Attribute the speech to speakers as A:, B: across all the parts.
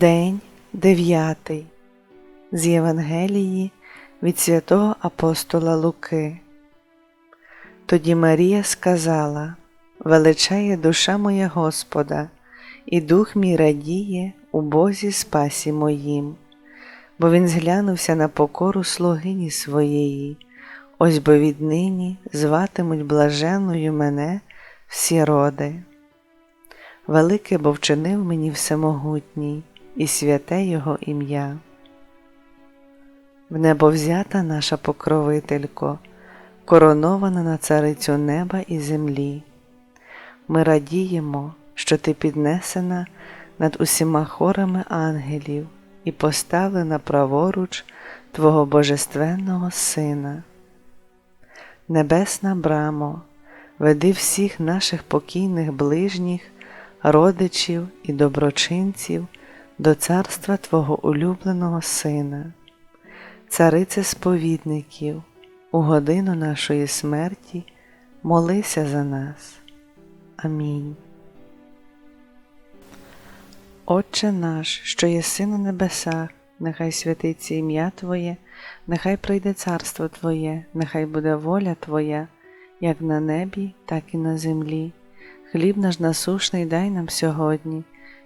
A: День дев'ятий з Євангелії від святого апостола Луки. Тоді Марія сказала: Величає душа моя Господа, і дух мій радіє у Бозі спасі моїм, бо Він зглянувся на покору слугині своєї, ось бо віднині зватимуть блаженною мене всі роди. Велике бо вчинив мені всемогутній і святе Його ім'я. В небо взята наша покровителько, коронована на царицю неба і землі. Ми радіємо, що ти піднесена над усіма хорами ангелів і поставлена праворуч Твого Божественного Сина. Небесна брамо, веди всіх наших покійних ближніх, родичів і доброчинців до царства Твого улюбленого Сина, Царице сповідників, у годину нашої смерті молися за нас. Амінь. Отче наш, що єси на небесах, нехай святиться ім'я Твоє, нехай прийде царство Твоє, нехай буде воля Твоя, як на небі, так і на землі. Хліб наш насушний дай нам сьогодні,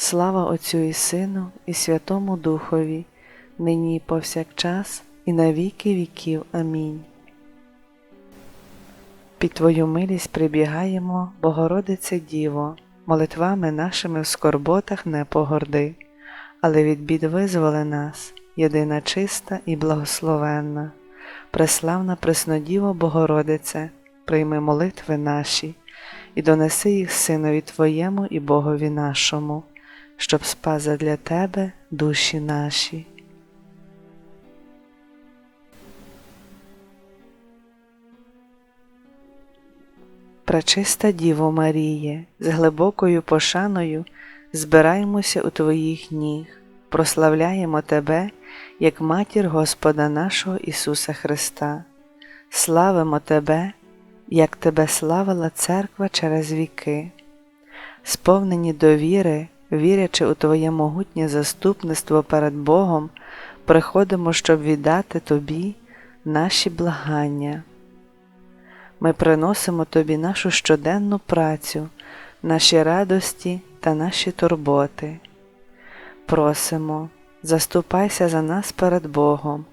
A: Слава Отцю і Сину, і Святому Духові, нині і повсякчас, і на віки віків. Амінь. Під Твою милість прибігаємо, Богородице Діво, молитвами нашими в скорботах не погорди, але від бід визволи нас, єдина чиста і благословенна, преславна Преснодіво Богородице, прийми молитви наші і донеси їх Синові Твоєму і Богові нашому, щоб спас для Тебе душі наші. Пречиста Діво Маріє, з глибокою пошаною збираємося у Твоїх ніг, прославляємо Тебе як матір Господа нашого Ісуса Христа, славимо Тебе, як Тебе славила Церква через віки, сповнені довіри, вірячи у Твоє могутнє заступництво перед Богом, приходимо, щоб віддати Тобі наші благання. Ми приносимо Тобі нашу щоденну працю, наші радості та наші турботи. Просимо, заступайся за нас перед Богом,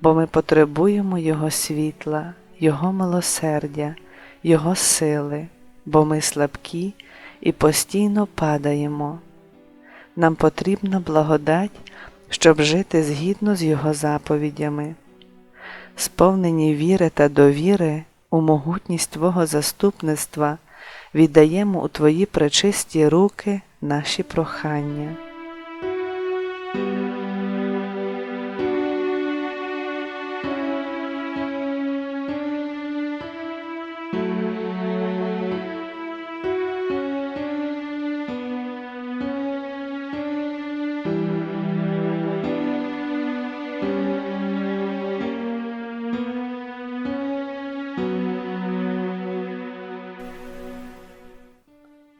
A: бо ми потребуємо Його світла, Його милосердя, Його сили, бо ми слабкі і постійно падаємо. Нам потрібна благодать, щоб жити згідно з Його заповідями. Сповнені віри та довіри у могутність Твого заступництва віддаємо у Твої пречисті руки наші прохання.